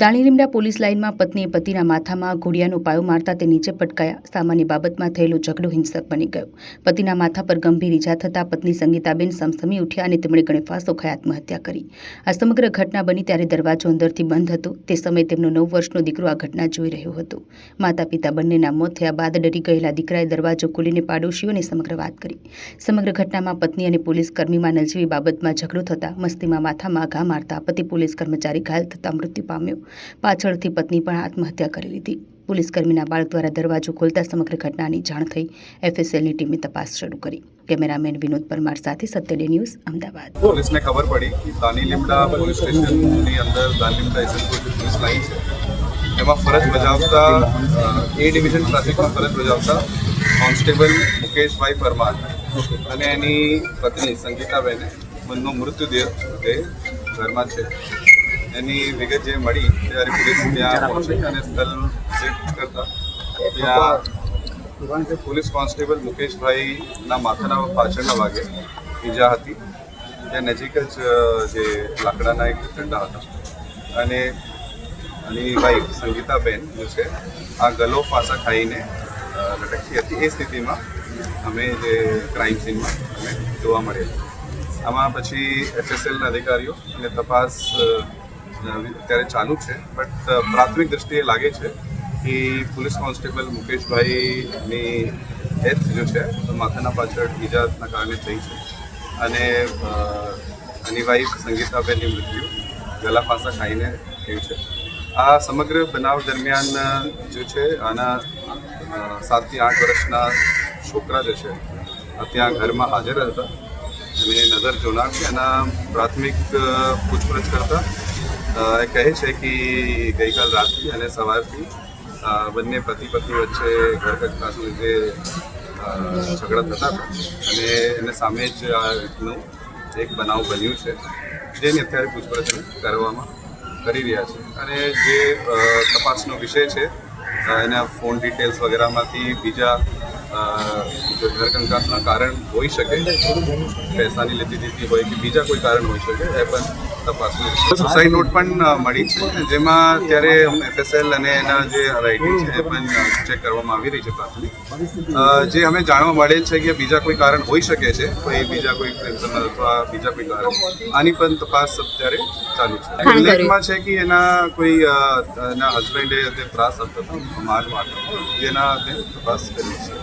Danilimda police લાઇનમાં પત્નીએ પતિના માથામાં ઘોડિયાનો પાયો મારતા તે નીચે પટકાયા. સામાન્ય બાબતમાં થયેલો ઝઘડો હિંસક બની ગયો. પતિના માથા પર ગંભીર ઇજા થતાં પત્ની સંગીતાબેન સમસમી ઉઠ્યા અને તેમણે ગળેફાંસો ખાઈ આત્મહત્યા કરી. આ સમગ્ર ઘટના બની ત્યારે દરવાજો અંદરથી બંધ હતો. તે સમયે તેમનો નવ વર્ષનો દીકરો આ ઘટના જોઈ રહ્યો હતો. માતા પિતા બંનેના મોત થયા બાદ ડરી ગયેલા દીકરાએ દરવાજો ખોલીને પાડોશીઓને સમગ્ર વાત કરી. સમગ્ર ઘટનામાં પત્ની અને પોલીસ કર્મીમાં નજીવી બાબતમાં ઝઘડો થતાં મસ્તીમાં માથામાં ઘા મારતા પતિ પોલીસ કર્મચારી ઘાયલ થતાં મૃત્યુ પામ્યો. પાછળથી પત્ની પણ આત્મહત્યા કરી લીધી. પોલીસકર્મીના બાળક દ્વારા દરવાજો ખોલતા સમગ્ર ઘટનાની જાણ થઈ એફએસએલની ટીમે તપાસ શરૂ કરી. કેમેરામેન વિનોદ પરમાર સાથે સત્યડે ન્યૂઝ, અમદાવાદ. પોલીસને ખબર પડી દાની લીમડા પોલીસ સ્ટેશનની અંદર દાની લીમડા પોલીસ લાઈન છે. એમાં ફરજ બજાવતા એ ડિવિઝન ટ્રાફિકમાં ફરજ બજાવતા કોન્સ્ટેબલ મુકેશભાઈ પરમાર અને એની પત્ની સંગીતાબેને બંનેનો મૃત્યુદેહ ઘરમાં છે. એની વિગત જે મળી ત્યારે પોલીસ ત્યાં પહોંચી અને સ્થળ વિઝિટ કરતા, ત્યાં પોલીસ કોન્સ્ટેબલ મુકેશભાઈના માથાના પાછળના ભાગે ઈજા હતી. ત્યાં નજીક જ જે લાકડાના એક દંડા હતા. અને એની વાઈફ સંગીતાબેન જે છે, આ ગલો ફાંસા ખાઈને લટકતી હતી. એ સ્થિતિમાં અમે જે ક્રાઇમ સીનમાં અમે જોવા મળેલા આમાં પછી એફએસએલના અધિકારીઓ અને તપાસ અત્યારે ચાલુ છે. બટ પ્રાથમિક દ્રષ્ટિએ લાગે છે કે પોલીસ કોન્સ્ટેબલ મુકેશભાઈની ડેથ જો છે માથાના પાછળ ઇજાના કારણે થઈ છે. અને એની વાઈફ સંગીતાબેનની મૃત્યુ ગલા પાસા ખાઈને થયું છે. આ સમગ્ર બનાવ દરમિયાન જે છે, આના સાતથી આઠ વર્ષના છોકરા જે છે ત્યાં ઘરમાં હાજર હતા. અને નજર જોનાર એના પ્રાથમિક પૂછપરછ કરતા એ કહે છે કે ગઈકાલ રાતથી અને સવારથી બંને પતિ પત્ની વચ્ચે ઘરકથાના લીધે ઝઘડા થતા હતા. અને એને સામે જ આ રીતનું એક બનાવ બન્યું છે, જેની અત્યારે પૂછપરછ કરવામાં કરી રહ્યા છે. અને જે તપાસનો વિષય છે એના ફોન ડિટેલ્સ વગેરેમાંથી બીજા જો ઘરકંકાસના કારણ હોઈ શકે પૈસાની લેતી દીધી હોય કે બીજા કોઈ કારણ હોઈ શકે એ પણ તપાસ સુસાઇડ નોટ પણ મળી છે જેમાં અત્યારે એફએસએલ અને એના જે રાઇટિંગ છે એ પણ ચેક કરવામાં આવી રહી છે પ્રાથમિક. જે અમે જાણવા મળેલ છે કે બીજા કોઈ કારણ હોઈ શકે છે કોઈ બીજા કોઈ પ્રેમ અથવા બીજા કોઈ કારણ. આની પણ તપાસ અત્યારે ચાલુ છે. ઉલ્લેખમાં છે કે એના કોઈ એના હસબન્ડે તે ત્રાસ આપતો હતો. માર મારતો હતો. જેના તપાસ કરી છે